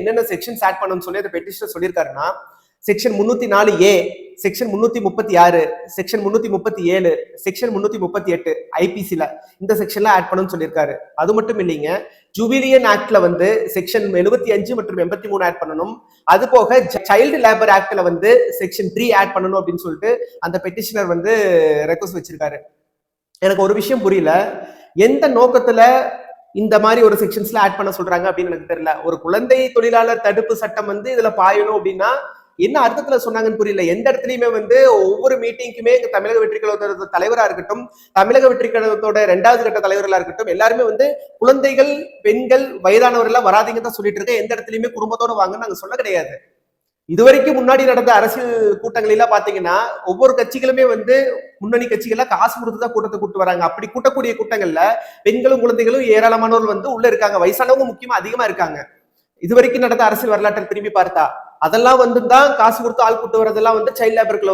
என்னென்ன sections add பண்ணணும்னு சொல்லி அந்த பெட்டிஷனர் சொல்லியிருக்காருன்னா செக்ஷன் முன்னூத்தி நாலு ஏ செக்ஷன் முன்னூத்தி முப்பத்தி ஆறு செக்ஷன் முன்னூத்தி முப்பத்தி ஏழு செக்ஷன் முன்னூத்தி முப்பத்தி எட்டு ஐபிசில இந்த செக்ஷன்ல ஆட் பண்ணணும்னு சொல்லியிருக்காரு. அது மட்டும் இல்லைங்க ஜூபிலியன் ஆக்ட்ல வந்து செக்ஷன் எழுபத்தி அஞ்சு மற்றும் எண்பத்தி மூணு ஆட் பண்ணணும். அது போக சைல்டு லேபர் ஆக்ட்ல வந்து செக்ஷன் த்ரீ ஆட் பண்ணணும் அப்படின்னு சொல்லிட்டு அந்த பெட்டிஷனர் வந்து ரெக்வஸ்ட் வச்சிருக்காரு. எனக்கு ஒரு விஷயம் புரியல. எந்த நோக்கத்துல இந்த மாதிரி ஒரு செக்ஷன்ஸ்ல ஆட் பண்ண சொல்றாங்க அப்படின்னு எனக்கு தெரியல. ஒரு குழந்தை தொழிலாளர் தடுப்பு சட்டம் வந்து இதுல பாயணும் அப்படின்னா என்ன அர்த்தத்துல சொன்னாங்கன்னு புரியல. எந்த இடத்துலயுமே வந்து ஒவ்வொரு மீட்டிங்க்குமே எங்க தமிழக வெற்றி கழகத்தோட தலைவரா இருக்கட்டும் தமிழக வெற்றி கழகத்தோட ரெண்டாவது கட்ட தலைவர்களா இருக்கட்டும் எல்லாருமே வந்து குழந்தைகள் பெண்கள் வயதானவர்கள் எல்லாம் வராதீங்க தான் சொல்லிட்டு இருக்கேன். எந்த இடத்துலயுமே குடும்பத்தோட வாங்கன்னு நாங்க சொல்ல கிடையாது. இதுவரைக்கும் முன்னாடி நடந்த அரசியல் கூட்டங்களெல்லாம் பாத்தீங்கன்னா ஒவ்வொரு கட்சிகளுமே வந்து முன்னணி கட்சிகள்ல காசு கொடுத்து தான் கூட்டத்தை கூட்டு வராங்க. அப்படி கூட்டக்கூடிய கூட்டங்கள்ல பெண்களும் குழந்தைகளும் ஏராளமானோர் வந்து உள்ள இருக்காங்க. வயசானவங்க முக்கியமா அதிகமா இருக்காங்க. இதுவரைக்கும் நடந்த அரசியல் வரலாற்றை திரும்பி பார்த்தா அதெல்லாம் வந்து தான் காசு கொடுத்து ஆள் கூட்டு வரதெல்லாம் வந்து சைல்ட் லேபருக்குள்ள